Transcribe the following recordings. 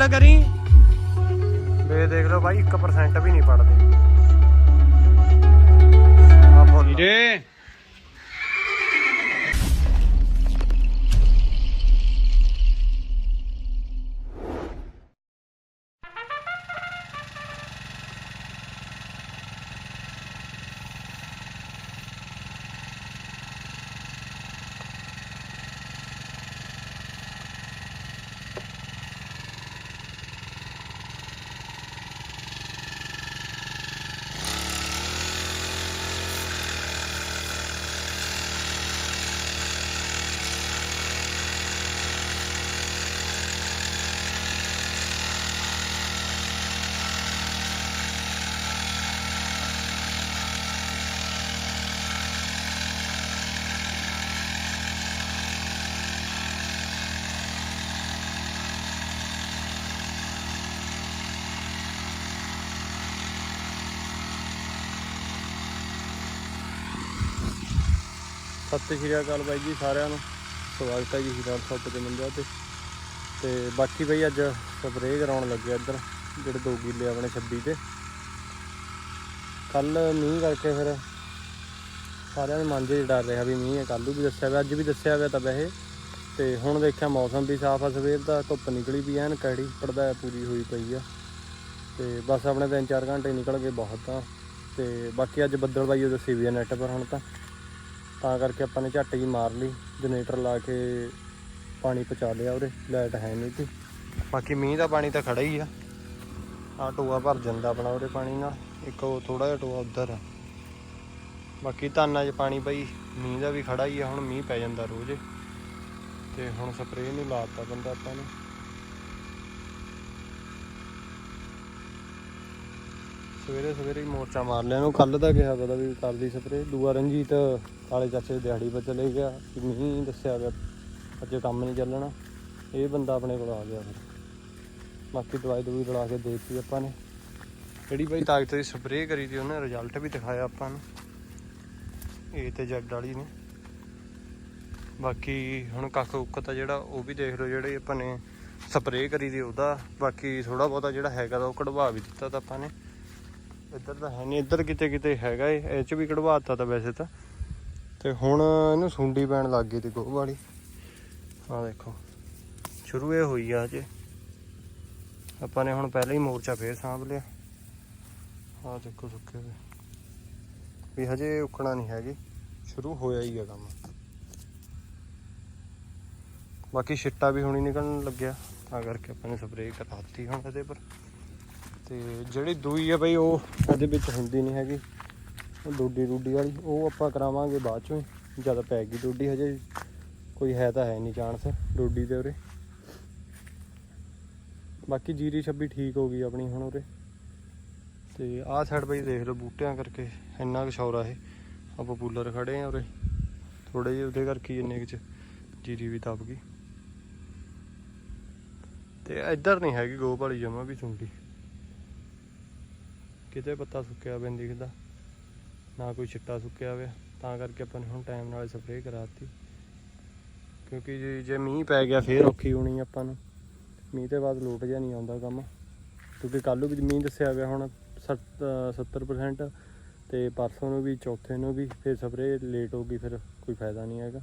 ਮੜਾ ਕਰੀ? ਸਤਿ ਸ਼੍ਰੀ ਅਕਾਲ ਬਾਈ ਜੀ ਸਾਰਿਆਂ ਨੂੰ। ਸਵਾਗਤ ਹੈ ਜੀ ਹੀਰਾ ਸ਼ੌਪ ਦੇ ਮੰਦਿਰ ਤੇ। ਤੇ ਬਾਕੀ ਬਾਈ ਅੱਜ ਸਪਰੇਅ ਕਰਾਉਣ ਲੱਗੇ ਇੱਧਰ, ਜਿਹੜੇ ਦੋ ਕਿੱਲੇ ਆਪਣੇ 26 ਤੇ ਕੱਲ ਮੀਂਹ ਕਰਕੇ ਫਿਰ ਸਾਰਿਆਂ ਦੇ ਮਨ 'ਚ ਡਰ ਰਿਹਾ ਵੀ ਮੀਂਹ ਹੈ, ਕੱਲ੍ਹ ਨੂੰ ਵੀ ਦੱਸਿਆ ਵਾ ਅੱਜ ਵੀ ਦੱਸਿਆ ਹੋਇਆ ਤਾਂ ਵੈਸੇ। ਤੇ ਹੁਣ ਦੇਖਿਆ ਮੌਸਮ ਵੀ ਸਾਫ਼ ਆ, ਸਵੇਰ ਦਾ ਧੁੱਪ ਨਿਕਲੀ ਵੀ ਐਨ ਕੜੀ ਪੜਦਾ ਪੂਰੀ ਹੋਈ ਪਈ ਆ। ਤੇ ਬਸ ਆਪਣੇ 3-4 ਘੰਟੇ ਨਿਕਲ ਗਏ ਬਹੁਤ ਆ ਤੇ ਬਾਕੀ ਅੱਜ ਬੱਦਲ ਬਾਈ ਉਹ ਦੱਸੀ ਵੀ ਆ ਨੈਟ ਪਰ ਹੁਣ ਤਾਂ। ਤਾਂ ਕਰਕੇ ਆਪਾਂ ਨੇ ਝੱਟ ਹੀ ਮਾਰ ਲਈ, ਜਨਰੇਟਰ ਲਾ ਕੇ ਪਾਣੀ ਪਹੁੰਚਾ ਲਿਆ ਉਹਦੇ ਲਾਈਟ ਹੈ ਨਹੀਂ ਸੀ ਬਾਕੀ ਮੀਂਹ ਦਾ ਪਾਣੀ ਤਾਂ ਖੜਾ ਹੀ ਆ। ਆ ਟੋਆ ਭਰ ਜਾਂਦਾ ਆਪਣਾ ਉਹਦੇ ਪਾਣੀ ਨਾਲ, ਇੱਕ ਉਹ ਥੋੜਾ ਜਿਹਾ ਟੋਆ ਉਧਰ। ਆ ਬਾਕੀ ਧਾਨਾਂ 'ਚ ਪਾਣੀ ਪਈ ਮੀਂਹ ਦਾ ਵੀ ਖੜਾ ਹੀ ਆ, ਹੁਣ ਮੀਂਹ ਪੈ ਜਾਂਦਾ ਰੋਜ਼। ਤੇ ਹੁਣ ਸਪਰੇਅ ਨੂੰ ਲਾਤਾ ਬੰਦਾ ਆਪਾਂ ਨੇ। ਸਵੇਰੇ ਸਵੇਰੇ ਹੀ ਮੋਰਚਾ ਮਾਰ ਲਿਆ। ਨੂੰ ਕੱਲ ਦਾ ਕਿਹਾ ਪਤਾ ਵੀ ਕਰਦੀ ਸਪਰੇਅ ਦੂਆ ਰਣਜੀਤ ਕਾਲੇ ਚਾਚੇ ਦੀ ਦਿਹਾੜੀ 'ਤੇ ਚਲੇ ਗਿਆ। ਕਿ ਨਹੀਂ ਦੱਸਿਆ ਗਿਆ ਅੱਜ ਕੰਮ ਨਹੀਂ ਚੱਲਣਾ। ਇਹ ਬੰਦਾ ਆਪਣੇ ਕੋਲ ਆ ਗਿਆ ਫਿਰ। ਬਾਕੀ ਦਵਾਈ ਦਵਾਈ ਦਲਾ ਕੇ ਦੇਤੀ ਆਪਾਂ ਨੇ। ਜਿਹੜੀ ਬਾਈ ਤਾਕਤ ਦੀ ਸਪਰੇਅ ਕਰੀ ਤੀ ਉਹਨੇ ਰਿਜ਼ਲਟ ਵੀ ਦਿਖਾਇਆ ਆਪਾਂ ਨੂੰ। ਇਹ ਤੇ ਜੱਡ ਵਾਲੀ ਨੇ। ਬਾਕੀ ਹੁਣ ਕੱਖ ਉੱਕ ਤਾਂ ਜਿਹੜਾ ਉਹ ਵੀ ਦੇਖ ਲਓ, ਜਿਹੜੇ ਆਪਾਂ ਨੇ ਸਪਰੇਅ ਕਰੀ ਦੀ ਉਹਦਾ। ਬਾਕੀ ਥੋੜਾ ਬਹੁਤਾ ਜਿਹੜਾ ਹੈਗਾ ਤਾਂ ਉਹ ਕਢਵਾ ਵੀ ਦਿੱਤਾ ਤਾਂ ਆਪਾਂ ਨੇ। ਇੱਧਰ ਤਾਂ ਹੈ ਨਹੀਂ ਇੱਧਰ ਕਿਤੇ ਕਿਤੇ ਹੈਗਾ ਏ, ਇਹ ਚ ਵੀ ਕਢਵਾਤਾ ਤਾਂ ਵੈਸੇ ਤਾਂ। ਤੇ ਹੁਣ ਇਹਨੂੰ ਸੁੰਡੀ ਪੈਣ ਲੱਗ ਗਈ ਤੇ ਗੋਹ ਵਾਲੀ। ਆਹ ਦੇਖੋ, ਸ਼ੁਰੂ ਇਹ ਹੋਈ ਆ ਅਜੇ ਆਪਾਂ ਨੇ ਹੁਣ ਪਹਿਲਾਂ ਹੀ ਮੋਰਚਾ ਫੇਰ ਸਾਂਭ ਲਿਆ। ਆਹ ਦੇਖੋ ਸੁੱਕੇ ਹੋਏ। ਵੀ ਹਜੇ ਉੱਕਣਾ ਨਹੀਂ ਹੈਗੀ, ਸ਼ੁਰੂ ਹੋਇਆ ਹੀ ਆ ਕੰਮ। ਬਾਕੀ ਛਿੱਟਾ ਵੀ ਹੁਣੀ ਨਿਕਲਣ ਲੱਗਿਆ, ਤਾਂ ਕਰਕੇ ਆਪਾਂ ਨੇ ਸਪਰੇਅ ਕਰਾਤੀ ਹੁਣ ਇਹਦੇ ਪਰ। ਤੇ ਜਿਹੜੀ ਦੂਈ ਆ ਬਈ ਉਹ ਇਹਦੇ ਵਿੱਚ ਹੁੰਦੀ ਨਹੀਂ ਹੈਗੀ। ਉਹ ਡੋਡੀ ਡੂਡੀ ਵਾਲੀ, ਉਹ ਆਪਾਂ ਕਰਾਵਾਂਗੇ ਬਾਅਦ ਚੋਂ ਹੀ। ਜਦ ਪੈ ਗਈ ਡੋਡੀ ਹਜੇ। ਕੋਈ ਹੈ ਤਾਂ ਹੈ ਨਹੀਂ ਚਾਂਸ ਡੋਡੀ ਦੇ ਉਰੇ। ਬਾਕੀ ਜੀਰੀ 26 ਠੀਕ ਹੋ ਗਈ ਆਪਣੀ ਹੁਣ ਉਰੇ। ਤੇ ਆਹ ਸਾਈਡ ਬਈ ਦੇਖ ਲਓ ਬੂਟਿਆਂ ਕਰਕੇ ਇੰਨਾ ਕੁ ਸ਼ੌਰਾ ਇਹ। ਆਪਾਂ ਪੂਲਰ ਖੜੇ ਆ ਉਰੇ। ਥੋੜੇ ਜਿਹੇ ਉਹਦੇ ਕਰਕੇ ਹੀ ਇੰਨੇ ਕੁ ਚ ਜੀਰੀ ਵੀ ਦਬ ਗਈ। ਤੇ ਇੱਧਰ ਨਹੀਂ ਹੈਗੀ ਗੋਪ ਵਾਲੀ ਜਮਾ ਵੀ ਸੁੰਡੀ। ਕਿਤੇ ਪੱਤਾ ਸੁੱਕਿਆ ਹੋਇਆ ਨਹੀਂ ਦਿਖਦਾ, ਨਾ ਕੋਈ ਛਿੱਟਾ ਸੁੱਕਿਆ ਹੋਇਆ ਤਾਂ ਕਰਕੇ ਆਪਾਂ ਨੇ ਹੁਣ ਟਾਈਮ ਨਾਲ ਸਪਰੇਅ ਕਰਾਤੀ। ਕਿਉਂਕਿ ਜੇ ਜੇ ਮੀਂਹ ਪੈ ਗਿਆ ਫੇਰ ਔਖੀ ਹੋਣੀ ਆਪਾਂ ਨੂੰ। ਮੀਂਹ ਤੇ ਬਾਅਦ ਲੋਟ ਜਿਹਾ ਨਹੀਂ ਆਉਂਦਾ ਕੰਮ। ਕਿਉਂਕਿ ਕੱਲ੍ਹ ਨੂੰ ਵੀ ਮੀਂਹ ਦੱਸਿਆ ਗਿਆ ਹੁਣ 70% ਤੇ ਪਰਸੋਂ ਨੂੰ ਵੀ, ਚੌਥੇ ਨੂੰ ਵੀ, ਫਿਰ ਸਪਰੇਅ ਲੇਟ ਹੋ ਗਈ, ਫਿਰ ਕੋਈ ਫਾਇਦਾ ਨਹੀਂ ਹੈਗਾ।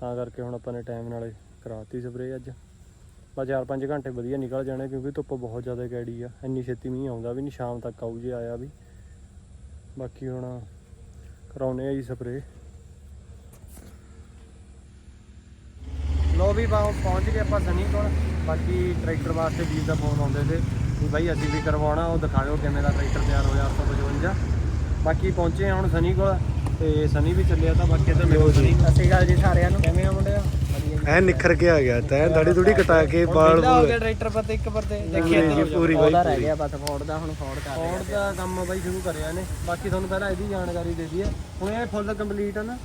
ਤਾਂ ਕਰਕੇ ਹੁਣ ਆਪਾਂ ਨੇ ਟਾਈਮ ਨਾਲ ਕਰਾਤੀ ਸਪਰੇਅ ਅੱਜ। ਬਸ 4-5 ਘੰਟੇ ਵਧੀਆ ਨਿਕਲ ਜਾਣੇ ਕਿਉਂਕਿ ਧੁੱਪ ਬਹੁਤ ਜ਼ਿਆਦਾ ਗੈੜੀ ਆ। ਇੰਨੀ ਛੇਤੀ ਮੀਂਹ ਆਉਂਦਾ ਵੀ ਨਹੀਂ ਸ਼ਾਮ ਤੱਕ ਆਊ ਜੇ ਆਇਆ ਵੀ। ਬਾਕੀ ਹੁਣ ਕਰਾਉਨੇ ਆ ਜੀ ਸਪਰੇ ਲੋ ਵੀ ਪਹੁੰਚ ਗਏ ਆਪਾਂ ਸਨੀ ਕੋਲ। ਬਾਕੀ ਟਰੈਕਟਰ ਵਾਸਤੇ ਵੀਰ ਦਾ ਫੋਨ ਆਉਂਦੇ ਸੀ ਵੀ ਬਾਈ ਅਸੀਂ ਵੀ ਕਰਵਾਉਣਾ, ਉਹ ਦਿਖਾਇਓ ਕਿਵੇਂ ਦਾ ਟਰੈਕਟਰ ਤਿਆਰ ਹੋਇਆ 855 ਬਾਕੀ ਪਹੁੰਚੇ ਹੁਣ ਸਨੀ ਕੋਲ ਤੇ ਸਨੀ ਵੀ ਚੱਲਿਆ ਤਾਂ ਬਾਕੀ ਇੱਧਰ ਮੇਰੇ ਸਨੀ ਸਤਿ ਸ਼੍ਰੀ ਜੀ ਸਾਰਿਆਂ ਨੂੰ। ਕਿਵੇਂ ਆ ਮੁੰਡਿਆ ਐ ਨਿਖਰ ਕੇ ਆ ਗਿਆ ਤੈਂ ਦਾੜੀ ਥੋੜੀ ਕਟਾ ਕੇ ਬਾਲ ਹੋ ਗਿਆ ਟਰੈਕਟਰ ਪਰ ਤੇ ਇੱਕ ਪਰ ਤੇ ਦੇਖੀ ਜਾ। ਪੂਰੀ ਬਾਈ ਉਹਦਾ ਰਹਿ। ਗਿਆ ਬਸ ਫੋੜ ਦਾ ਹੁਣ ਫੋੜ ਕਰ ਫੋਰਡ ਦਾ ਕੰਮ ਬਾਈ ਸ਼ੁਰੂ ਕਰਿਆ ਨੇ। ਬਾਕੀ ਤੁਹਾਨੂੰ ਪਹਿਲਾਂ ਇਹਦੀ ਜਾਣਕਾਰੀ ਦੇ ਦਈਏ। ਹੁਣ ਇਹ ਫੁੱਲ ਕੰਪਲੀਟ ਹੈ ਨਾ।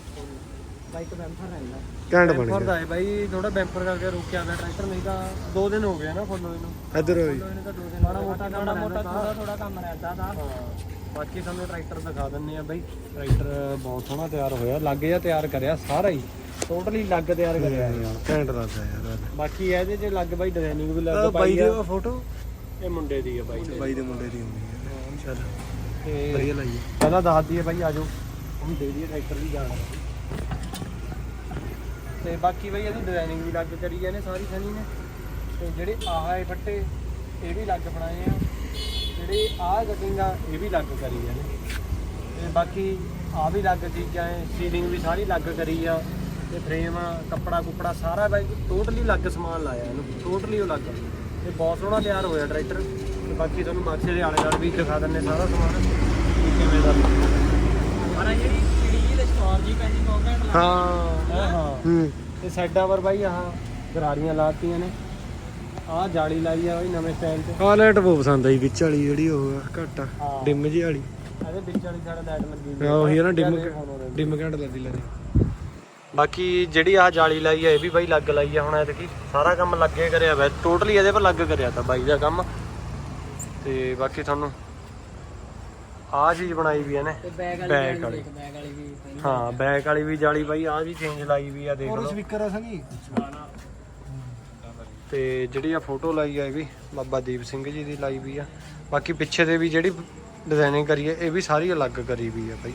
ਬਾਈਕ ਬੈਂਫਰ ਰਹਿੰਦਾ। ਘੈਂਟ ਬਣ ਬੈਂਪਰ ਗਿਆ। ਦਾ ਹੈ ਬਾਈ ਥੋੜਾ ਬੈਂਪਰ ਕਰਕੇ ਰੁਕਿਆ ਗਿਆ ਟਰੈਕਟਰ ਨਹੀਂ ਤਾਂ 2 ਦਿਨ ਹੋ ਗਏ ਨਾ ਫੁੱਲ ਇਹਨੂੰ ਇੱਧਰ ਹੋਈ। ਇਹਨੇ ਤਾਂ 2 ਦਿਨ ਮਾੜਾ ਮੋਟਾ ਮਾੜਾ ਮੋਟਾ ਥੋੜਾ ਥੋੜਾ ਕੰਮ ਰਹਿੰਦਾ ਦਾ ਹਾਂ। ਬਾਕੀ ਤੁਹਾਨੂੰ ਟਰੈਕਟਰ ਦਿਖਾ ਦਿੰਨੇ ਆ ਬਾਈ। ਟਰੈਕਟਰ ਬਹੁਤ ਸੋਹਣਾ ਤਿਆਰ ਹੋਇਆ ਲੱਗ ਜਾ ਤਿਆਰ ਕਰਿਆ ਸਾਰਾ ਹੀ। ਟੋਟਲੀ ਲੱਗ ਤਿਆਰ ਕਰਿਆ ਯਾਰ। ਘੈਂਟ ਲੱਗਦਾ ਯਾਰ। ਬਾਕੀ ਇਹਦੇ 'ਚ ਲੱਗ ਬਾਈ ਡਿਜ਼ਾਈਨਿੰਗ ਵੀ ਲੱਗ ਬਾਈ ਦੀ ਫੋਟੋ ਇਹ ਮੁੰਡੇ ਦੀ ਆ ਬਾਈ ਦੇ। ਬਾਈ ਦੇ ਮੁੰਡੇ ਦੀ ਹੁੰਦੀ ਹੈ। ਚੱਲ ਤੇ ਵਧੀਆ ਲਾਈ ਪਹਿਲਾਂ ਦੱਸ ਦਈਏ ਬਾਈ ਆਜੋ ਹੁਣ ਦੇ ਦਈਏ ਟਰੈਕਟਰ ਦੀ ਜਾਣ। ਤੇ ਬਾਕੀ ਬਾਈ ਇਹਦੀ ਡਿਜ਼ਾਈਨਿੰਗ ਵੀ ਲੱਗ ਕਰੀ ਇਹਨੇ ਸਾਰੀ ਸਨੀ ਨੇ। ਤੇ ਜਿਹੜੇ ਆਹ ਹੈ ਫੱਟੇ ਇਹ ਵੀ ਲੱਗ ਬਣਾਏ ਆ। ਜਿਹੜੇ ਆਹ ਕਟਿੰਗ ਆ ਇਹ ਵੀ ਲੱਗ ਕਰੀ ਇਹਨੇ। ਤੇ ਬਾਕੀ ਆ ਵੀ ਲੱਗ ਚੀਜ਼ਾਂ ਹੈ ਸੀਲਿੰਗ ਵੀ ਸਾਰੀ ਲੱਗ ਕਰੀ ਆ। ਤੇ ਫਰੇਮ ਕੱਪੜਾ ਕੁਪੜਾ ਸਾਰਾ ਬਾਈ ਟੋਟਲੀ ਲੱਗ ਸਮਾਨ ਲਾਇਆ ਇਹਨੂੰ ਟੋਟਲੀ ਉਹ ਲੱਗ ਤੇ ਬਹੁਤ ਸੋਹਣਾ ਤਿਆਰ ਹੋਇਆ ਟਰੈਕਟਰ ਤੇ ਬਾਕੀ ਤੁਹਾਨੂੰ ਬਕਸੇ ਦੇ ਆਲੇ ਨਾਲ ਵੀ ਦਿਖਾ ਦਿੰਨੇ ਸਾਰਾ ਸਮਾਨ। ਕਿਵੇਂ ਦਾ ਪਰ ਜਿਹੜੀ ਪੀੜੀ ਜੀ ਦੇ ਸਟੋਰ ਜੀ ਪੈਂਦੀ ਬਹੁਤ ਘੈਂਟ ਲੱਗਦੀ। ਹਾਂ ਹਾਂ ਹੂੰ। ਤੇ ਸਾਈਡਾਂ ਪਰ ਬਾਈ ਆਹ ਗਰਾਰੀਆਂ ਲਾਤੀਆਂ ਨੇ। ਆਹ ਜਾਲੀ ਲਾਈ ਆ ਬਾਈ ਨਵੇਂ ਸਟਾਈਲ 'ਚ ਆ ਲਾਈਟ ਬਹੁਤ ਪਸੰਦ ਆਈ ਵਿੱਚ ਵਾਲੀ ਜਿਹੜੀ ਉਹ ਆ ਘੱਟ ਆ। ਡਿਮ ਜੀ ਵਾਲੀ। ਇਹਦੇ ਵਿੱਚ ਵਾਲੀ ਸਾਡਾ ਲਾਈਟ ਲੱਗੀ ਹੋਈ ਆ। ਉਹੀ ਆ ਨਾ ਡਿਮ। ਡਿਮ ਘੱਟ ਲੱਗਦੀ ਲੱਗਦੀ। ਬਾਕੀ ਜਿਹੜੀ ਆ ਜਾਲੀ ਲਾਈ ਆ ਇਹ ਵੀ ਬਾਈ ਲੱਗ ਲਾਈ ਆ ਹੁਣ ਐਤਕੀ। ਸਾਰਾ ਕੰਮ ਲੱਗੇ ਕਰਿਆ ਵੈ ਟੋਟਲੀ ਇਹਦੇ ਪਰ ਲੱਗ ਕਰਿਆ ਤਾਂ ਬਾਈ ਦਾ ਕੰਮ। ਤੇ ਬਾਕੀ ਤੁਹਾਨੂੰ ਆ ਚੀਜ਼ ਬਣਾਈ ਵੀ ਇਹਨੇ। ਬੈਗ ਵਾਲੀ। ਦੇਖ। ਹਾਂ ਬੈਕ ਵਾਲੀ ਵੀ ਜਾਲੀ ਬਾਈ ਆ ਵੀ ਚੇਂਜ ਲਾਈ ਵੀ ਆ ਦੇਖ ਲਓ। ਸਪੀਕਰ ਆ ਸਨੀ ਤੇ ਜਿਹੜੀ ਆ ਫੋਟੋ ਲਾਈ ਆ ਇਹ ਵੀ ਬਾਬਾ ਦੀਪ ਸਿੰਘ ਜੀ ਦੀ ਲਾਈ ਵੀ ਆ। ਬਾਕੀ ਪਿੱਛੇ ਦੇ ਵੀ ਜਿਹੜੀ ਡਿਜ਼ਾਈਨਿੰਗ ਕਰੀ ਹੈ ਇਹ ਵੀ ਸਾਰੀ ਅਲੱਗ ਕਰੀ ਵੀ ਆ ਬਾਈ।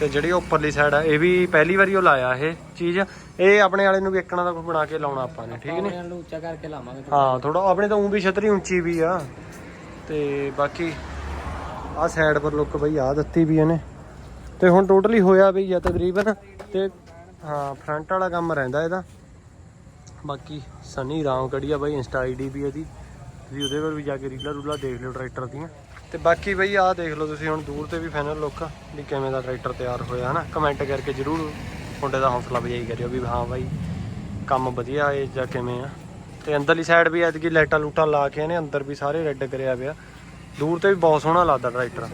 ਤੇ ਜਿਹੜੀ ਉੱਪਰਲੀ ਸਾਈਡ ਆ ਇਹ ਵੀ ਪਹਿਲੀ ਵਾਰੀ ਉਹ ਲਾਇਆ ਇਹ ਚੀਜ਼। ਇਹ ਆਪਣੇ ਵਾਲੇ ਨੂੰ ਵੀ ਇੱਕਣਾ ਦਾ ਕੁਝ ਬਣਾ ਕੇ ਲਾਉਣਾ ਆਪਾਂ ਨੇ ਠੀਕ ਨੇ? ਉਹਨਾਂ ਨੂੰ ਉੱਚਾ ਕਰਕੇ ਲਾਵਾਂਗੇ ਥੋੜ੍ਹਾ। ਹਾਂ ਥੋੜਾ ਆਪਣੇ ਤਾਂ ਉਂ ਵੀ ਛਤਰੀ ਉੱਚੀ ਵੀ ਆ। ਤੇ ਬਾਕੀ ਆ ਸਾਈਡ ਪਰ ਲੁੱਕ ਬਈ ਆ ਦਿੱਤੀ ਵੀ ਇਹਨੇ। ਤੇ ਹੁਣ ਟੋਟਲੀ ਹੋਇਆ ਵੀ ਆ ਤਕਰੀਬਨ। ਤੇ ਹਾਂ ਫਰੰਟ ਵਾਲਾ ਕੰਮ ਰਹਿੰਦਾ ਇਹਦਾ। ਬਾਕੀ ਸਨੀ ਰਾਮ ਕੜੀ ਆ ਬਾਈ ਇੰਸਟਾ ਆਈਡੀ ਵੀ ਇਹਦੀ। ਤੁਸੀਂ ਉਹਦੇ ਪਰ ਵੀ ਜਾ ਕੇ ਰੀਲਾ ਰੂਲਾ ਦੇਖ ਲਿਓ ਟਰੈਕਟਰ ਦੀਆਂ। ਤੇ ਬਾਕੀ ਬਈ ਆਹ ਦੇਖ ਲਓ ਤੁਸੀਂ ਹੁਣ ਦੂਰ ਤੇ ਵੀ ਫਾਈਨਲ ਲੁੱਕ ਵੀ ਕਿਵੇਂ ਦਾ ਟਰੈਕਟਰ ਤਿਆਰ ਹੋਇਆ ਹਨਾ? ਕਮੈਂਟ ਕਰਕੇ ਜਰੂਰ ਮੁੰਡੇ ਦਾ ਹੌਸਲਾ ਵਜਾਈ ਕਰਿਓ ਵੀ ਹਾਂ ਬਾਈ ਕੰਮ ਵਧੀਆ ਹੈ ਜਾਂ ਕਿਵੇਂ ਆ। ਤੇ ਅੰਦਰਲੀ ਸਾਈਡ ਵੀ ਐਤਕੀ ਲਾਈਟਾਂ ਲੂਟਾਂ ਲਾ ਕੇ ਇਹਨੇ ਅੰਦਰ ਵੀ ਸਾਰੇ ਰੈੱਡ ਕਰਿਆ ਪਿਆ। ਦੂਰ ਤੇ ਵੀ ਬਹੁਤ ਸੋਹਣਾ ਲੱਗਦਾ ਟਰੈਕਟਰ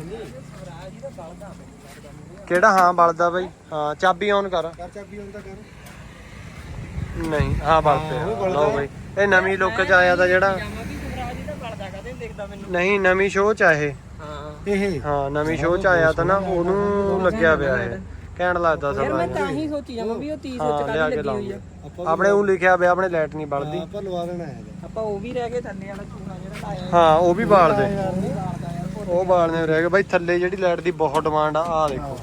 ਕਿਹੜਾ? ਹਾਂ ਬਲਦਾ ਬਾਈ। ਹਾਂ ਚਾਬੀ ਔਨ ਕਰ। ਕਰ ਚਾਬੀ ਹੁੰਦਾ ਕਰ। ਨਹੀਂ ਹਾਂ ਬਲ ਪਿਆ ਲਓ ਬਾਈ। ਇਹ ਨਵੀਂ ਲੁੱਕ ਚ ਆਇਆ ਤਾਂ ਜਿਹੜਾ ਕਦੇ ਦਿਖਦਾ ਮੈਨੂੰ। ਨਹੀਂ ਨਵੀਂ ਸ਼ੋਅ ਚ ਆ ਇਹ। ਹਾਂ। ਇਹ? ਹਾਂ ਨਵੀਂ ਸ਼ੋਅ ਚ ਆਇਆ ਤਾਂ ਨਾ ਉਹਨੂੰ ਲੱਗਿਆ ਪਿਆ ਇਹ। ਕਹਿਣ ਲੱਗਦਾ ਯਾਰ ਮੈਂ ਸਭ ਤਾਂ ਹੀ ਸੋਚੀ ਜਾਵਾਂ ਵੀ ਉਹ 30 ਹਾਂ ਸੋਚ ਲਿਆ ਕੇ ਲੱਗੀ ਹੋਈ ਆ। ਲਾਉਂਗੇ ਆਪਣੇ ਉਹ ਲਿਖਿਆ ਪਿਆ ਆਪਣੇ ਲਾਈਟ ਨਹੀਂ ਬਲਦੀ। ਆਪਾਂ ਲਵਾ ਦੇਣਾ ਹੈ ਆਪਾਂ ਉਹ ਵੀ ਰਹਿ ਗਏ ਥੱਲੇ ਵਾਲਾ ਚੂਨਾ ਜਿਹੜਾ ਲਾਇਆ ਹਾਂ ਉਹ ਵੀ ਬਾਲ ਦੇ ਉਹ ਬਾਲਨੇ ਰਹਿ ਗਏ। ਬਾਈ ਥੱਲੇ ਜਿਹੜੀ ਲਾਈਟ ਦੀ ਬਹੁਤ ਡਿਮਾਂਡ ਆ ਆ ਦੇਖੋ।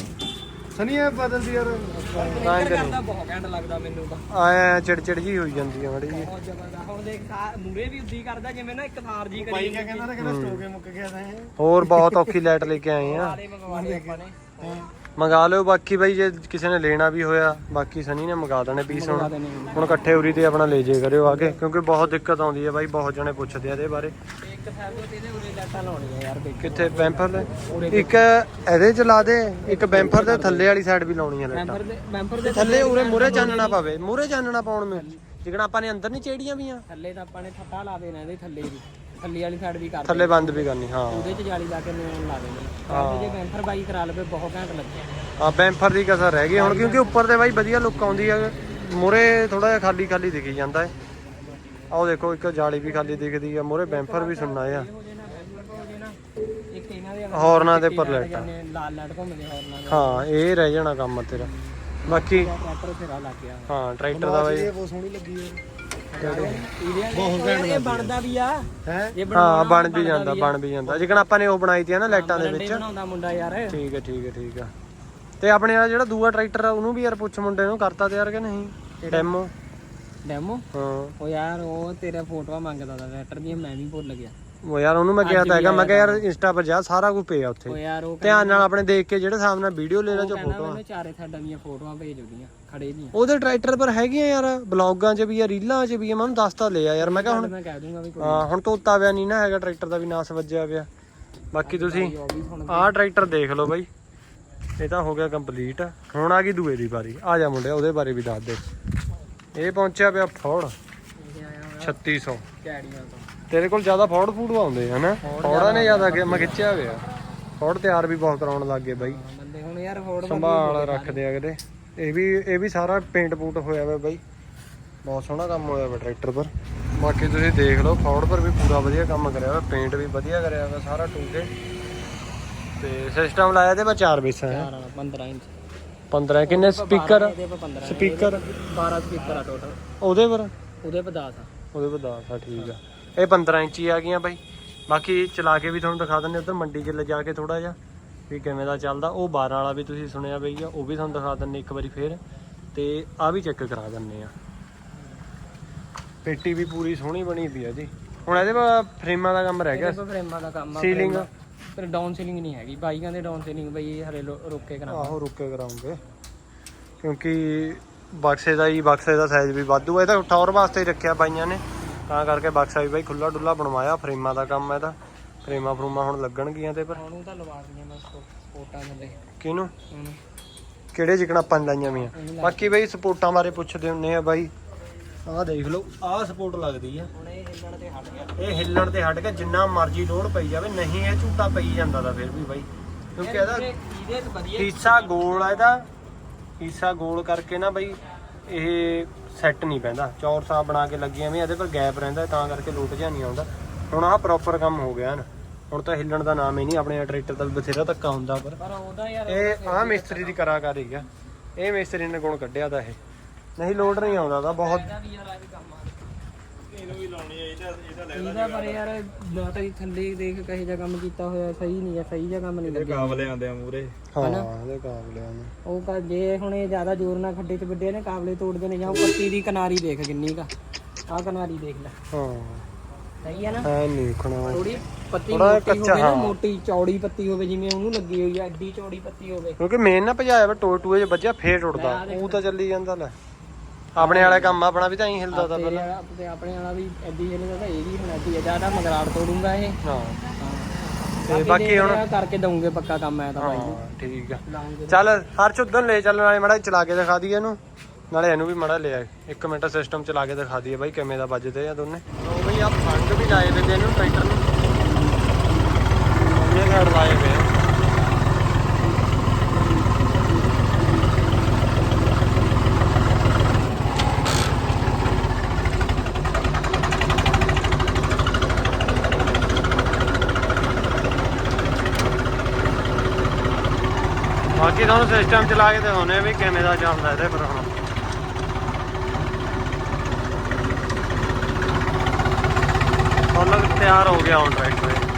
ਸਨੀ ਇਹ ਬਦਲਦੀ ਯਾਰ। ਫਲਿੱਕਰ ਕਰਦਾ ਬਹੁਤ ਘੈਂਟ ਲੱਗਦਾ ਮੈਨੂੰ ਤਾਂ। ਆਇਆ ਚਿੜਚਿੜ ਜੀ ਹੋਈ ਜਾਂਦੀ ਆ ਮੜੀ ਜੀ ਬਹੁਤ ਜ਼ਬਰਦਸਤ। ਹੁਣ ਦੇਖ ਮੂਰੇ ਵੀ ਉੱਦੀ ਕਰਦਾ ਜਿਵੇਂ ਨਾ ਇੱਕ ਥਾਰ ਜੀ ਕਰੀ ਬਾਈ ਕਿਆ ਕਹਿੰਦਾ ਨਾ ਕਹਿੰਦਾ ਸਟੋਕੇ ਮੁੱਕ ਗਿਆ ਤਾਂ ਇਹ। ਹੋਰ ਬਹੁਤ ਔਖੀ ਲਾਈਟ ਲੈ ਕੇ ਆਏ ਆ। ਆਪਾਂ ਨੇ। ਮੰਗਾ ਲਿਓ ਬਾਕੀ ਬਾਈ ਜੇ ਕਿਸੇ ਨੇ ਲੈਣਾ ਵੀ ਹੋਇਆ ਬਾਕੀ ਸਨੀ ਨੇ ਮੰਗਾ ਦੇਣੇ ਪੀਸ ਹੁਣ ਹੁਣ ਇਕੱਠੇ ਉਰੀ ਤੇ ਆਪਣਾ ਲੈ ਜੇ ਕਰਿਓ ਆ ਕੇ ਕਿਉਂਕਿ ਬਹੁਤ ਦਿੱਕਤ ਆਉਂਦੀ ਹੈ ਬਾਈ ਬਹੁਤ ਜਣੇ ਪੁੱਛਦੇ ਆ ਇਹਦੇ ਬਾਰੇ। ਕਿੱਥੇ ਬੈਂਪਰ ਦੇ? ਇੱਕ ਇਹਦੇ ਚ ਲਾ ਦੇ ਇੱਕ ਬੈਂਪਰ ਦੇ ਥੱਲੇ ਵਾਲੀ ਸਾਈਡ ਵੀ ਲਾਉਣੀ ਹੈ ਮੈਂਬਰ ਦੇ ਮੈਂਬਰ ਦੇ ਥੱਲੇ ਉਰੇ ਮੂਰੇ ਚਾਨਣਾ ਪਵੇ ਮੂਰੇ ਚਾਨਣਾ ਪਾਉਣ ਨੂੰ ਜਿਕਣਾ ਆਪਾਂ ਨੇ ਅੰਦਰ ਨਹੀਂ ਚੇੜੀਆਂ ਵੀ ਆ ਥੱਲੇ ਤਾਂ ਆਪਾਂ ਨੇ ਥੱਪਾ ਲਾ ਦੇਣਾ ਇਹਦੇ ਥੱਲੇ ਵੀ। ਥੱਲੇ ਵਾਲੀ ਸਾਈਡ ਵੀ ਕਰ ਥੱਲੇ ਬੰਦ ਵੀ ਕਰਨੀ ਹਾਂ। ਉਹਦੇ 'ਚ ਜਾਲੀ ਲਾ ਕੇ ਨਿਊਨ ਲਾ ਦੇਣੀ। ਹਾਂ। ਜੇ ਬੈਂਫਰ ਬਾਈ ਕਰਾ ਲਵੇ ਬਹੁਤ ਘੈਂਟ ਲੱਗਿਆ। ਆ ਬੈਂਪਰ ਦੀ ਕਸਰ ਰਹਿ ਗਈ ਹੁਣ ਕਿਉਂਕਿ ਉੱਪਰ ਤੇ ਬਾਈ ਵਧੀਆ ਲੁੱਕ ਆਉਂਦੀ ਹੈ ਮੂਰੇ ਥੋੜਾ ਜਿਹਾ ਖਾਲੀ ਖਾਲੀ ਦਿਖੀ ਜਾਂਦਾ ਹੈ ਆਹ ਦੇਖੋ ਇੱਕ ਜਾਲੀ ਵੀ ਖਾਲੀ ਦਿਖਦੀ ਆ ਮੂਰੇ ਬੈਂਪਰ ਵੀ ਸੁਣਨਾ ਆ। ਬੈਂਫਰ ਹੌਰਨਾਂ ਦੇ ਪਰ ਜਾਂਦੇ ਲਾਲ ਲਾਈਟ। ਘੁੰਮਦੇ ਹੌਰਨਾਂ ਹਾਂ ਇਹ ਰਹਿ ਜਾਣਾ ਕੰਮ ਤੇਰਾ। ਬਾਕੀ ਟਰੈਕਟਰ ਫੇਰਾ ਲੱਗ ਗਿਆ ਹਾਂ ਟਰੈਕਟਰ ਦਾ ਬਾਈ। ਇਹ ਬਹੁਤ ਸੋਹਣੀ ਲੱਗੀ ਯਾਰ ਬਹੁਤ ਘੈਂਟ ਇਹ ਬਣਦਾ ਵੀ ਆ। ਹੈ? ਜੇ ਹਾਂ ਬਣ ਵੀ ਜਾਂਦਾ ਬਣ ਵੀ ਜਾਂਦਾ। ਜਿਕਣ ਆਪਾਂ ਨੇ ਉਹ ਬਣਾਈ ਤੀ ਆ ਨਾ ਲਾਈਟਾਂ ਦੇ ਵਿੱਚ। ਬਣਾਉਂਦਾ ਮੁੰਡਾ ਯਾਰ। ਠੀਕ ਹੈ ਠੀਕ ਹੈ ਠੀਕ ਹੈ ਤੇ ਆਪਣੇ ਆ ਜਿਹੜਾ ਦੂਆ ਟਰੈਕਟਰ ਆ ਉਹਨੂੰ ਵੀ ਯਾਰ ਪੁੱਛ ਮੁੰਡੇ ਨੂੰ ਕਰਤਾ ਤਿਆਰ ਕਿ ਨਹੀਂ? ਡੈਮੋ? ਡੈਮੋ ਹਾਂ। ਉਹ ਯਾਰ ਉਹ ਤੇਰਾ ਫੋਟੋਆਂ ਮੰਗਦਾ ਦਾ ਟਰੈਕਟਰ ਦੀਆਂ ਮੈਂ ਵੀ ਭੁੱਲ ਗਿਆ। ਉਹ ਯਾਰ ਉਹਨੂੰ ਮੈਂ ਕਿਹਾ ਤਾਂ ਹੈਗਾ ਮੈਂ ਕਿਹਾ ਯਾਰ ਇੰਸਟਾ ਪਰ ਜਾ ਸਾਰਾ ਕੁਝ ਪਿਆ ਉੱਥੇ। ਉਹ ਯਾਰ ਉਹ ਧਿਆਨ ਨਾਲ ਆਪਣੇ ਦੇਖ ਕੇ ਜਿਹੜੇ ਹਿਸਾਬ ਨਾਲ ਵੀਡੀਓ ਲੈਣਾ ਚ ਕਹਿੰਦਾ ਫੋਟੋ ਮੈਨੂੰ ਚਾਰੇ ਥੱਡਾਂ ਦੀਆਂ ਫੋਟੋਆਂ ਭੇਜ ਉਹਦੀਆਂ ਖੜੇ ਦੀਆਂ ਉਹਦੇ ਟਰੈਕਟਰ ਪਰ ਹੈਗੀਆਂ ਯਾਰ ਬਲੌਗਾਂ 'ਚ ਵੀ ਆ ਰੀਲਾਂ 'ਚ ਵੀ ਆ ਮੈਨੂੰ ਦੱਸ ਤਾਂ ਲਿਆ ਯਾਰ ਮੈਂ ਕਿਹਾ ਹੁਣ ਮੈਂ ਕਹਿ ਦੂੰਗਾ ਵੀ ਕੋਈ ਹਾਂ ਹੁਣ ਤੋਤਾ ਵਿਆ ਨਹੀਂ ਨਾ ਹੈਗਾ ਟਰੈਕਟਰ ਦਾ ਵੀ ਨਾਸ ਵੱਜਿਆ ਪਿਆ। ਬਾਕੀ ਤੁਸੀਂ ਉਹ ਵੀ ਹੁਣ ਆਹ ਟਰੈਕਟਰ ਦੇਖ ਲਓ ਬਾਈ। ਇਹ ਤਾਂ ਹੋ ਗਿਆ ਕੰਪਲੀਟ ਹੁਣ ਆ ਗਈ ਦੂਏ ਦੀ ਵਾਰੀ। ਆ ਜਾ ਮੁੰਡਿਆ ਉਹਦੇ ਬਾਰੇ ਵੀ ਦੱਸ ਦੇ। ਇਹ ਪਹੁੰਚਿਆ ਪਿਆ ਫੋੜ। ਇਹ ਆਇਆ ਹੋਇਆ 3600 ਕੈੜੀਆਂ ਤੋਂ ਤੇਰੇ ਕੋਲ ਜ਼ਿਆਦਾ ਫੋੜ ਫੂਡ ਆਉਂਦੇ ਹਨਾ? ਫੋੜਾਂ ਨੇ ਜ਼ਿਆਦਾ ਕਿ ਮੈਂ ਖਿੱਚਿਆ ਪਿਆ। ਫੋੜ ਤਿਆਰ ਵੀ ਬਹੁਤ ਕਰਾਉਣ ਲੱਗ ਗਏ ਬਾਈ। ਹਾਂ, ਬੰਦੇ ਹੁਣ ਯਾਰ ਫੋੜ ਸੰਭਾਲ ਰੱਖਦੇ ਆ ਕਿਤੇ। ਇਹ ਵੀ ਇਹ ਵੀ ਸਾਰਾ ਪੇਂਟ ਪੂਟ ਹੋਇਆ ਵਾ ਬਾਈ। ਬਹੁਤ ਸੋਹਣਾ ਕੰਮ ਹੋਇਆ ਵਾ ਟਰੈਕਟਰ ਪਰ। ਬਾਕੀ ਤੁਸੀਂ ਦੇਖ ਲਓ ਫੋਰਡ ਪਰ ਵੀ ਪੂਰਾ ਵਧੀਆ ਕੰਮ ਕਰਿਆ ਵਾ ਪੇਂਟ ਵੀ ਵਧੀਆ ਕਰਿਆ ਵਾ ਸਾਰਾ ਟੂਕੇ। ਤੇ ਸਿਸਟਮ ਲਾਇਆ ਤੇ ਬਾ ਚਾਰ ਬੇਸਾਂ ਹੈ? 15 ਇੰਚ। 15 ਕਿੰਨੇ ਸਪੀਕਰ? ਇਹਦੇ ਪਰ 15 ਸਪੀਕਰ। 12 ਸਪੀਕਰ ਆ ਟੋਟਲ ਉਹਦੇ ਪਰ? ਉਹਦੇ ਪਰ 10 ਆ। ਉਹਦੇ ਪਰ 10 ਆ ਠੀਕ ਆ। ਇਹ 15 ਇੰਚੀ ਆ ਗਈਆਂ ਬਾਈ। ਬਾਕੀ ਚਲਾ ਕੇ ਵੀ ਤੁਹਾਨੂੰ ਦਿਖਾ ਦਿੰਦੇ ਉਧਰ ਮੰਡੀ 'ਚ ਲਿਜਾ ਕੇ ਥੋੜਾ ਜਿਹਾ ਵੀ ਕਿਵੇਂ ਦਾ ਚੱਲਦਾ। ਉਹ 12 ਵਾਲਾ ਵੀ ਤੁਸੀਂ ਸੁਣਿਆ ਬਈ ਆ ਉਹ ਵੀ ਤੁਹਾਨੂੰ ਦਿਖਾ ਦਿੰਦੇ ਇੱਕ ਵਾਰੀ ਫੇਰ। ਤੇ ਆ ਵੀ ਚੈੱਕ ਕਰਾ ਦਿੰਦੇ ਆ ਪੇਟੀ ਵੀ ਪੂਰੀ ਸੋਹਣੀ ਬਣੀ ਪਈ ਆ ਜੀ। ਹੁਣ ਇਹਦੇ ਪਰ ਫਰੇਮਾਂ ਦਾ ਕੰਮ ਰਹਿ ਗਿਆ। ਇਹਦੇ ਪਰ ਫਰੇਮਾਂ ਦਾ ਕੰਮ ਆ Ceiling? ਫਿਰ ਡਾਊਨ ਸੀਲਿੰਗ ਨਹੀਂ ਹੈਗੀ। ਬਾਈਕਾਂ ਦੇ ਡਾਊਨ ਸੀਲਿੰਗ ਬਈ ਹਰੇ ਰੋਕ ਕੇ ਕਰਾਂਗੇ। ਆਹੋ ਰੁੱਕੇ ਕਰਾਉਂਗੇ ਕਿਉਂਕਿ ਬਕਸੇ ਦਾ ਹੀ ਬਕਸੇ ਦਾ ਸਾਈਜ਼ ਵੀ ਵਾਧੂ ਹੈ ਇਹ ਤਾਂ ਟੌਰ ਵਾਸਤੇ ਹੀ ਰੱਖਿਆ ਬਾਈਆਂ ਨੇ। ਤਾਂ ਕਰਕੇ ਬਕਸਾ ਵੀ ਬਾਈ ਖੁੱਲਾ ਡੁੱਲਾ ਬਣਵਾਇਆ। ਫਰੇਮਾਂ ਦਾ ਕੰਮ ਹੈ ਇਹਦਾ ਫਰੇਮਾਂ ਫਰੂਮਾਂ ਹੁਣ ਲੱਗਣਗੀਆਂ ਤੇ ਪਰ। ਹੁਣ ਉਹ ਤਾਂ ਲਵਾ ਦਈਆਂ ਮੈਂ ਸਪੋ- ਸਪੋਰਟਾਂ ਥੱਲੇ। ਕਿਹਨੂੰ? ਕਿਹੜੇ ਜਿਕਣਾ ਪੰਜ ਲਾਈਆਂ ਵੀਆਂ? ਬਾਕੀ ਬਈ ਸਪੋਰਟਾਂ ਬਾਰੇ ਪੁੱਛਦੇ ਹੁੰਨੇ ਆ ਬਾਈ। ਆਹ ਦੇਖ ਲਓ ਆਹ ਸਪੋਰਟ ਲੱਗਦੀ ਆ। ਹੁਣ ਇਹ ਹਿੱਲਣ ਤੇ ਹਟ ਗਿਆ। ਇਹ ਹਿੱਲਣ ਤੇ ਹਟ ਕੇ ਜਿੰਨਾ ਮਰਜ਼ੀ ਲੋਡ ਪਈ ਜਾਵੇ ਨਹੀਂ ਇਹ ਝੂਟਾ ਪਈ ਜਾਂਦਾ ਦਾ ਫਿਰ ਵੀ ਬਾਈ। ਕਿਉਂਕਿ ਇਹਦਾ ਇਹਦੇ ਤੇ ਵਧੀਆ ਹਿੱਸਾ ਗੋਲ ਆ ਇਹਦਾ। ਹਿੱਸਾ ਗੋਲ ਕਰਕੇ ਨਾ ਬਈ ਇਹ ਸੈੱਟ ਨਹੀਂ ਪੈਂਦਾ। ਚੌਰਸਾ ਬਣਾ ਕੇ ਲੱਗੀਆਂ ਵੀ ਇਹਦੇ ਪਰ ਗੈਪ ਰਹਿੰਦਾ ਤਾਂ ਕਰਕੇ ਲੋਟ ਜਿਹਾ ਨਹੀਂ ਆਉਂਦਾ। ਹੁਣ ਆਹ ਪ੍ਰੋਪਰ ਕੰਮ ਹੋ ਗਿਆ ਨਾ। ਹੁਣ ਤਾਂ ਹਿੱਲਣ ਦਾ ਨਾਮ ਹੀ ਨਹੀਂ ਆਪਣੇ ਟਰੈਕਟਰ ਦਾ ਬਥੇਰਾ ਧੱਕਾ ਹੁੰਦਾ ਪਰ। ਇਹ ਆਹ ਮਿਸਤਰੀ ਦੀ ਕਰਾਕਾਰੀ ਆ। ਇਹ ਮਿਸਤਰੀ ਨੇ ਗੁਣ ਕੱਢਿਆ ਤਾਂ ਇਹ। ਨਹੀਂ ਲੋਡ ਨਹੀਂ ਆਉਂਦਾ ਤਾਂ ਬਹੁਤ। ਇਹਦਾ ਵੀ ਯਾਰ ਆ। ਵੀ ਕੰਮ ਆ ਇਹਦਾ ਪਰ ਯਾਰ ਨਾ ਤਾਂ ਇਹ ਥੱਲੇ ਦੇਖ ਕਹੇ ਜਿਹਾ ਕੰਮ ਕੀਤਾ ਹੋਇਆ ਸਹੀ ਨਹੀਂ ਹੈ ਸਹੀ ਜਿਹਾ ਕੰਮ ਨਹੀਂ ਲੱਗਿਆ। ਕਾਬਲੇ ਆਂਦੇ ਆ ਮੂਰੇ ਹਾਂ ਇਹਦੇ ਕਾਬਲਿਆਂ ਨੂੰ ਉਹ ਕਾ ਜੇ ਹੁਣ ਇਹ ਜ਼ਿਆਦਾ ਜ਼ੋਰ ਨਾਲ ਖੱਡੇ 'ਚ ਵੱਡੇ ਨੇ ਕਾਬਲੇ ਤੋੜਦੇ ਨੇ ਜਾਂ ਉਹ ਪੱਤੀ ਦੀ ਕਿਨਾਰੀ ਦੇਖ ਕਿੰਨੀ ਕਾ ਆਹ ਕਿਨਾਰੀ ਦੇਖ ਲੈ। ਹਾਂ। ਸਹੀ ਹੈ ਨਾ? ਐ ਨਹੀਂ ਖਣਾ ਥੋੜੀ ਪੱਤੀ ਥੋੜ੍ਹਾ ਮੋਟੀ ਕੱਚਾ, ਹੋਵੇ ਨਾ ਹਾਂ। ਮੋਟੀ ਚੌੜੀ ਪੱਤੀ ਹੋਵੇ ਜਿਵੇਂ ਉਹਨੂੰ ਲੱਗੀ ਹੋਈ ਆ ਐਡੀ ਚੌੜੀ ਪੱਤੀ ਹੋਵੇ। ਕਿਉਂਕਿ ਮੇਨ ਨਾ ਭਜਾਇਆ ਵਾ ਟੋਏ ਟੂਏ 'ਚ ਵੱਜਿਆ ਫੇਰ ਟੁੱਟਦਾ। ਉਹ ਤਾਂ ਚੱਲੀ ਜਾਂਦਾ ਲੈ। ਆਪਣੇ ਵਾਲਾ ਕੰਮ ਆਪਣਾ ਵੀ ਤਾਂ ਐਂ ਹਿਲਦਾ ਤਾਂ ਪਹਿਲਾਂ। ਤੇ ਆਪਣੇ ਵਾਲਾ ਵੀ ਐਡੀ ਹਿੱਲਦਾ ਤਾਂ ਇਹ ਵੀ ਹੁਣ ਐਡੀ ਹੈ ਜ਼ਿਆਦਾ ਮਗਰਾੜ ਤੋੜੂੰਗਾ ਇਹ। ਹਾਂ। ਤੇ ਬਾਕੀ ਹੁਣ ਕਰਕੇ ਦਊਂਗੇ ਪੱਕਾ ਕੰਮ ਐ ਤਾਂ ਬਾਈ ਹਾਂ ਠੀਕ ਆ। ਲਾਉਂਗੇ ਚੱਲ ਹਰ ਚੁੱਦਨ ਲੈ ਚੱਲ ਨਾਲੇ ਮੜਾ ਚਲਾ ਕੇ ਦਿਖਾ ਦਈਏ ਇਹਨੂੰ। ਨਾਲੇ ਇਹਨੂੰ ਵੀ ਮੜਾ ਲਿਆ। ਇੱਕ ਮਿੰਟ ਸਿਸਟਮ ਚਲਾ ਕੇ ਦਿਖਾ ਦਈਏ ਬਾਈ ਕਿਵੇਂ ਦਾ ਵੱਜਦੇ ਆ ਦੋਨੇ। ਉਹ ਬਈ ਆ ਫੰਡ ਵੀ ਲਾਏ ਵੇ ਤੇ ਇਹਨੂੰ ਟਰੈਕਟਰ ਨੂੰ। ਇਹ ਘੜ ਲਾਏ ਵੇ। ਬਾਕੀ ਤੁਹਾਨੂੰ ਸਿਸਟਮ ਚਲਾ ਕੇ ਦਿਖਾਉਨੇ ਵੀ ਕਿਵੇਂ ਦਾ ਚੱਲਦਾ ਇਹਦੇ ਪਰ ਹੁਣ। ਫੁੱਲ ਤਿਆਰ ਹੋ ਗਿਆ ਹੁਣ ਟਰੈਕਟਰ ਇਹ।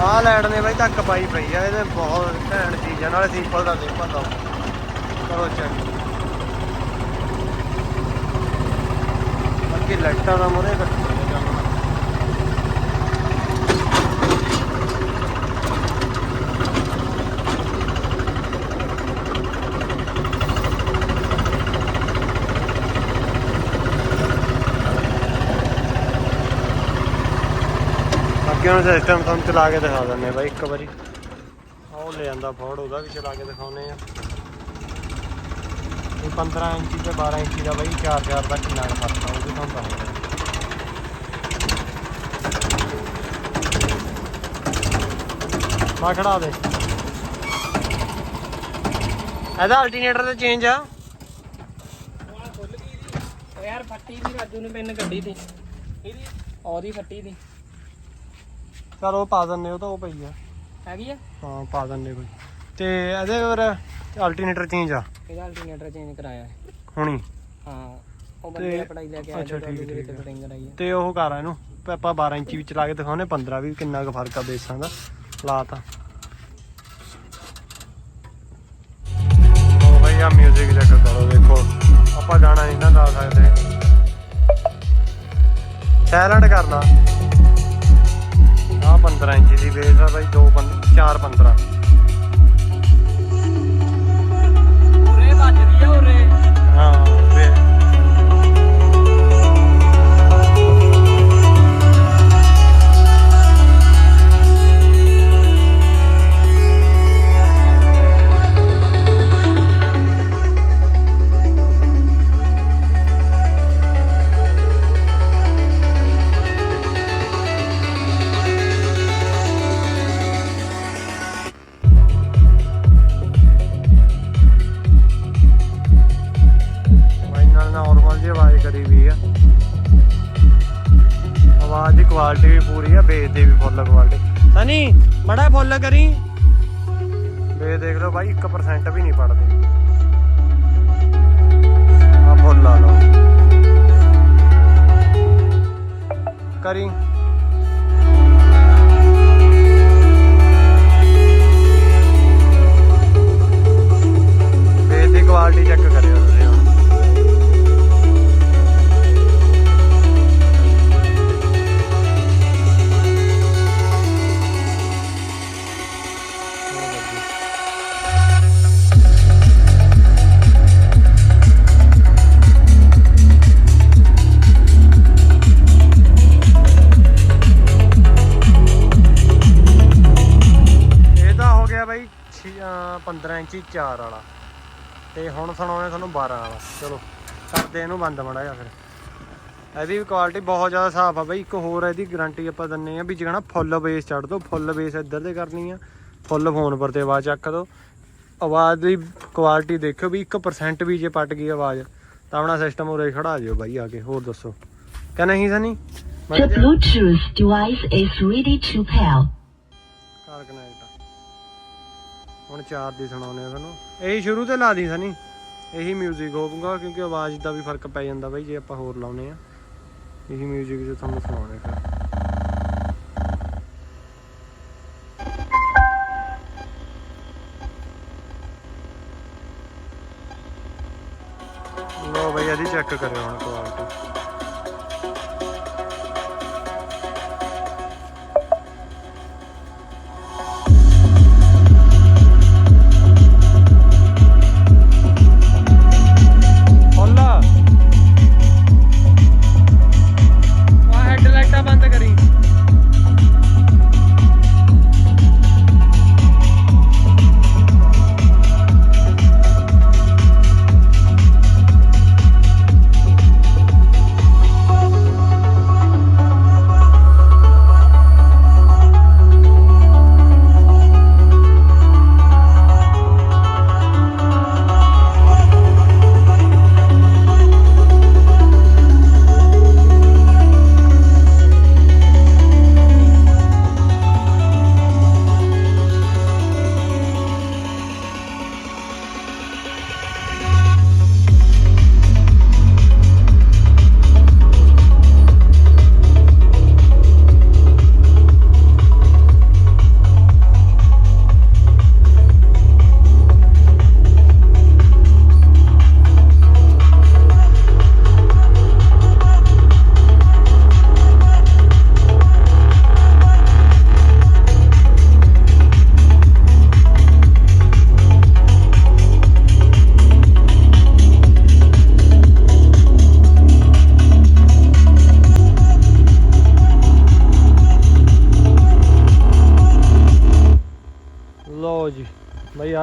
ਆਹ ਲੈਟ ਨੇ ਬਾਈ ਧੱਕ ਪਾਈ ਪਈ ਆ, ਇਹਦੇ ਬਹੁਤ ਘੈਂਟ ਚੀਜ਼ ਆ, ਨਾਲੇ ਸਿੰਪਲ ਦਾ ਸਿੰਪਲ ਦਾ ਕਰੋ ਚੈੱਕ ਬਾਕੀ ਲਾਈਟਾਂ ਦਾ ਮੋਰੇ ਕੱਟਣਾ ਅੱਗੇ ਹੁਣ ਸਿਸਟਮ ਤੁਹਾਨੂੰ ਚਲਾ ਕੇ ਦਿਖਾ ਦਿੰਦੇ ਬਾਈ, ਇੱਕ ਵਾਰੀ। ਉਹ ਲੈ ਜਾਂਦਾ ਫੋੜ, ਉਹਦਾ ਵੀ ਚਲਾ ਕੇ ਦਿਖਾਉਨੇ ਆ ਇਹ 15 ਇੰਚੀ ਤੇ 12 ਇੰਚੀ ਦਾ ਬਾਈ 4-4 ਦਾ ਕਿੰਨਾ ਕੁ ਫ਼ਰਕ ਆ ਉਹ ਵੀ ਤੁਹਾਨੂੰ ਦੱਸਦਾ ਮਾ ਖੜਾ ਦੇ। ਇਹਦਾ ਅਲਟਰਨੇਟਰ ਤੇ ਚੇਂਜ ਆ। ਯਾਰ ਫੱਟੀ ਦੀ ਰਾਜੂ ਨੇ ਪਿੰਨ ਕੱਢੀ ਤੀ। ਇਹਦੀ ਉਹਦੀ ਫੱਟੀ ਦੀ। ਚਲ ਉਹ ਪਾ ਦਿੰਨੇ ਉਹ ਤਾਂ ਉਹ ਪਈ ਆ। ਹੈਗੀ ਆ? ਹਾਂ ਪਾ ਦਿੰਨੇ ਕੋਈ। ਤੇ ਇਹਦੇ ਪਰ ਅਲਟਰਨੇਟਰ ਚੇਂਜ ਆ। ਇਹਦਾ ਅਲਟਰਨੇਟਰ ਚੇਂਜ ਕਰਾਇਆ ਹੈ। ਹੁਣੀ? ਹਾਂ ਉਹ ਬੰਦੇ ਪੜਾਈ ਲੈ ਕੇ ਆਏ ਅੱਛਾ, ਠੀਕ ਠੀਕ ਹੈ। ਫਿਟਿੰਗ ਕਰਾਈ ਹੈ। ਤੇ ਉਹ ਕਰ ਇਹਨੂੰ। ਵੀ ਆਪਾਂ 12 ਇੰਚੀ ਵਿੱਚ ਲਾ ਕੇ ਦਿਖਾਉਨੇ 15 ਵੀ ਕਿੰਨਾ ਕੁ ਫ਼ਰਕ ਆ ਬੇਸਾਂ ਦਾ। ਲਾਤਾ ਉਹ ਬਈ ਆ 뮤직 ਚੈੱਕ ਕਰੋ ਦੇਖੋ। ਆਪਾਂ ਗਾਣਾ ਨਹੀਂ ਨਾ ਗਾ ਸਕਦੇ। ਸਾਇਲੈਂਟ ਕਰਨਾ। ਆ 15 ਇੰਚੀ ਦੀ ਬੇਸ ਆ ਬਾਈ 2 4 15 ਉਰੇ ਕੁਆਲਿਟੀ ਵੀ ਪੂਰੀ ਆ ਵੇਚਦੇ ਵੀ ਫੁੱਲ ਕੁਆਲਿਟੀ ਸਨੀ ਮੜਾ ਫੁੱਲ ਕਰੀ। ਵੇ ਦੇਖ ਲਓ ਬਾਈ 1% ਵੀ ਨਹੀਂ ਪੜਦੇ। ਆ ਫੁੱਲ ਲਾ ਲਓ। ਕਰੀ। ਵੇ ਦੀ ਕੁਆਲਿਟੀ ਚੈੱਕ ਕਰਿਓ। ਅਹ 15 ਇੰਚੀ 4 ਵਾਲਾ। ਤੇ ਹੁਣ ਸੁਣਾਉਣੇ ਤੁਹਾਨੂੰ 12 ਵਾਲਾ। ਚਲੋ ਕਰਦੇ ਇਹਨੂੰ ਬੰਦ ਮੜਾ ਜਾ ਫਿਰ। ਇਹਦੀ ਵੀ ਕੁਆਲਿਟੀ ਬਹੁਤ ਜ਼ਿਆਦਾ ਸਾਫ਼ ਆ ਬਾਈ। ਇੱਕ ਹੋਰ ਇਹਦੀ ਗਾਰੰਟੀ ਆਪਾਂ ਦਿੰਨੇ ਆ ਵੀ ਜਿਹੜਾ ਫੁੱਲ ਬੇਸ ਚੜ ਦੋ ਫੁੱਲ ਬੇਸ ਇੱਧਰ ਤੇ ਕਰਨੀ ਆ। ਫੁੱਲ ਫੋਨ ਪਰ ਤੇ ਆਵਾਜ਼ ਚੱਕ ਦੋ। ਆਵਾਜ਼ ਦੀ ਕੁਆਲਿਟੀ ਦੇਖਿਓ ਵੀ 1% ਵੀ ਜੇ ਪਟ ਗਈ ਆਵਾਜ਼ ਤਾਂ ਆਪਣਾ ਸਿਸਟਮ ਉਰੇ ਖੜਾ ਜਿਓ ਬਾਈ ਆ ਕੇ। ਹੋਰ ਦੱਸੋ। ਕਿ ਨਹੀਂ Sunny? The Bluetooth device is ready to pair. Car connect ਹੁਣ ਚਾਰ ਦੀ ਸੁਣਾਉਨੇ ਆ ਤੁਹਾਨੂੰ ਇਹੀ ਸ਼ੁਰੂ ਤੇ ਲਾ ਦੀ ਸਨੀ ਇਹੀ 뮤직 ਹੋਊਗਾ ਕਿਉਂਕਿ ਆਵਾਜ਼ ਦਾ ਵੀ ਫਰਕ ਪੈ ਜਾਂਦਾ ਬਾਈ ਜੇ ਆਪਾਂ ਹੋਰ ਲਾਉਨੇ ਆ ਇਹੀ 뮤직 ਜੇ ਤੁਹਾਨੂੰ ਸੁਣਾਉਣੇ ਫਿਰ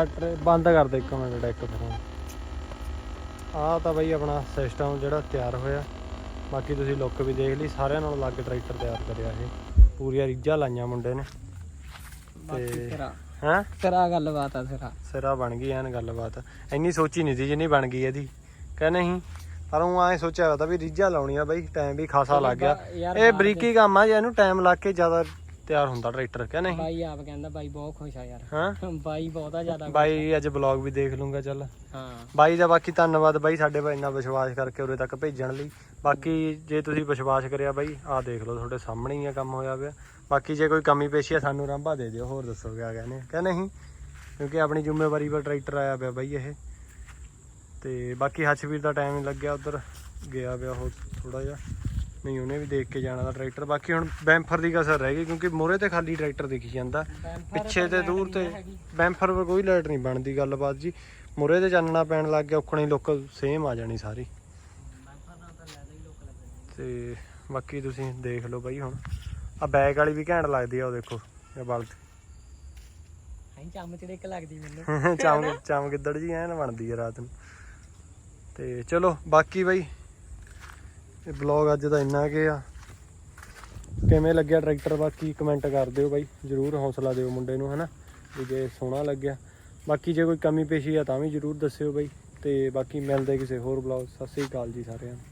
ਬਈ ਆ ਟਰੇ ਬੰਦ ਕਰ ਦੇ ਇੱਕ ਮਿੰਟ ਡੈਕ ਫਿਰ ਆ ਤਾਂ ਬਈ ਆਪਣਾ ਸਿਸਟਮ ਜਿਹੜਾ ਤਿਆਰ ਹੋਇਆ। ਬਾਕੀ ਤੁਸੀਂ ਲੁੱਕ ਵੀ ਦੇਖ ਲਈ ਸਾਰਿਆਂ ਨਾਲੋਂ ਅਲੱਗ ਟਰੈਕਟਰ ਤਿਆਰ ਕਰਿਆ ਇਹ। ਪੂਰੀਆਂ ਰੀਝਾਂ ਲਾਈਆਂ ਮੁੰਡੇ ਨੇ। ਤੇ- ਹੈਂ? ਤੇਰਾ ਗੱਲਬਾਤ ਆ ਤੇਰਾ ਸਿਰਾ ਬਣ ਗਈ ਐਨ ਗੱਲਬਾਤ। ਇੰਨੀ ਸੋਚੀ ਨਹੀਂ ਸੀ ਜਿੰਨੀ ਬਣ ਗਈ ਇਹਦੀ। ਕਹ ਨਹੀਂ ਪਰ ਉਹ ਐ ਸੋਚਿਆ ਤਾਂ ਵੀ ਰੀਝਾਂ ਲਾਉਣੀਆਂ ਬਈ ਟਾਈਮ ਵੀ ਖਾਸਾ ਲੱਗ ਗਿਆ। ਇਹ ਬਰੀਕੀ ਕੰਮ ਆ ਜੇ ਇਹਨੂੰ ਟਾਈਮ ਲੱਗ ਕੇ ਜ਼ਿਆਦਾ ਤਿਆਰ ਹੁੰਦਾ ਟਰੈਕਟਰ ਕਹ ਨਹੀਂ? ਬਾਈ ਆਪ ਕਹਿੰਦਾ ਬਾਈ ਬਹੁਤ ਖੁਸ਼ ਆ ਯਾਰ। ਹਾਂ? ਬਾਈ ਬਹੁਤਾ ਜ਼ਿਆਦਾ ਬਾਈ ਅੱਜ ਬਲੌਗ ਵੀ ਦੇਖ ਲੂੰਗਾ ਚੱਲ। ਹਾਂ। ਬਾਈ ਦਾ ਬਾਕੀ ਧੰਨਵਾਦ ਬਾਈ ਸਾਡੇ 'ਤੇ ਇੰਨਾ ਵਿਸ਼ਵਾਸ ਕਰਕੇ ਉਰੇ ਤੱਕ ਭੇਜਣ ਲਈ। ਬਾਕੀ ਜੇ ਤੁਸੀਂ ਵਿਸ਼ਵਾਸ ਕਰਿਆ ਬਾਈ ਆਹ ਦੇਖ ਲਓ ਤੁਹਾਡੇ ਸਾਹਮਣੇ ਹੀ ਆ ਕੰਮ ਹੋਇਆ ਪਿਆ। ਬਾਕੀ ਜੇ ਕੋਈ ਕਮੀ ਪੇਸ਼ੀ ਆ ਸਾਨੂੰ ਰਾਂਭਾ ਦੇ ਦਿਓ ਹੋਰ ਦੱਸੋ ਕਿਆ ਕਹਿੰਦੇ ਕਿ ਨਹੀਂ? ਕਿਉਂਕਿ ਆਪਣੀ ਜ਼ਿੰਮੇਵਾਰੀ ਪਰ ਟਰੈਕਟਰ ਆਇਆ ਪਿਆ ਬਾਈ ਇਹ। ਤੇ ਬਾਕੀ ਹੱਛਵੀਰ ਦਾ ਟਾਈਮ ਲੱਗਿਆ ਉਧਰ ਗਿਆ ਪਿਆ ਉਹ ਥੋੜਾ ਜਿਹਾ। ਨਹੀਂ ਉਹਨੇ ਵੀ ਦੇਖ ਕੇ ਜਾਣਾ ਦਾ ਟਰੈਕਟਰ ਬਾਕੀ ਹੁਣ ਬੈਂਫਰ ਦੀ ਕਸਰ ਰਹਿ ਗਈ ਕਿਉਂਕਿ ਮੋਰੇ ਤੇ ਖਾਲੀ ਟਰੈਕਟਰ ਦਿਖੀ ਜਾਂਦਾ। ਪਿੱਛੇ ਤੇ ਦੂਰ ਤੇ ਬੈਂਫਰ 'ਤੇ ਕੋਈ ਲਾਈਟ ਨਹੀਂ ਬਣਦੀ ਗੱਲਬਾਤ ਜੀ। ਮੁਰੇ ਤੇ ਚਾਨਣਾ ਪੈਣ ਲੱਗ ਗਿਆ ਔਖਣੀ ਲੁੱਕ ਸੇਮ ਆ ਜਾਣੀ ਸਾਰੀ। ਤੇ ਬਾਕੀ ਤੁਸੀਂ ਦੇਖ ਲਓ ਬਾਈ ਹੁਣ। ਆ ਬੈਕ ਵਾਲੀ ਵੀ ਘੈਂਟ ਲੱਗਦੀ ਆ ਉਹ ਦੇਖੋ ਇਹ ਬਲਦ ਐਂ ਚੰਮ ਚੜੇਕ ਲੱਗਦੀ ਮੈਨੂੰ? ਚਮ ਚਮ ਗਿੱਦੜ ਜੀ ਐਨ ਬਣਦੀ ਆ ਰਾਤ ਨੂੰ। ਤੇ ਚਲੋ ਬਾਕੀ ਬਾਈ ਇਹ ਬਲੌਗ ਅੱਜ ਦਾ ਇੰਨਾ ਕੇ ਆ। ਕਿਵੇਂ ਲੱਗਿਆ ਟਰੈਕਟਰ ਬਾਕੀ ਕਮੈਂਟ ਕਰ ਦਿਓ ਬਾਈ। ਜਰੂਰ ਹੌਸਲਾ ਦਿਓ ਮੁੰਡੇ ਨੂੰ, ਹਨਾ? ਵੀ ਜੇ ਸੋਹਣਾ ਲੱਗਿਆ। ਬਾਕੀ ਜੇ ਕੋਈ ਕਮੀ ਪੇਸ਼ੀ ਆ ਤਾਂ ਵੀ ਜਰੂਰ ਦੱਸਿਓ ਬਾਈ। ਤੇ ਬਾਕੀ ਮਿਲਦੇ ਕਿਸੇ ਹੋਰ ਬਲੌਗ ਸਤਿ ਸ੍ਰੀ ਅਕਾਲ ਜੀ ਸਾਰਿਆਂ ਨੂੰ।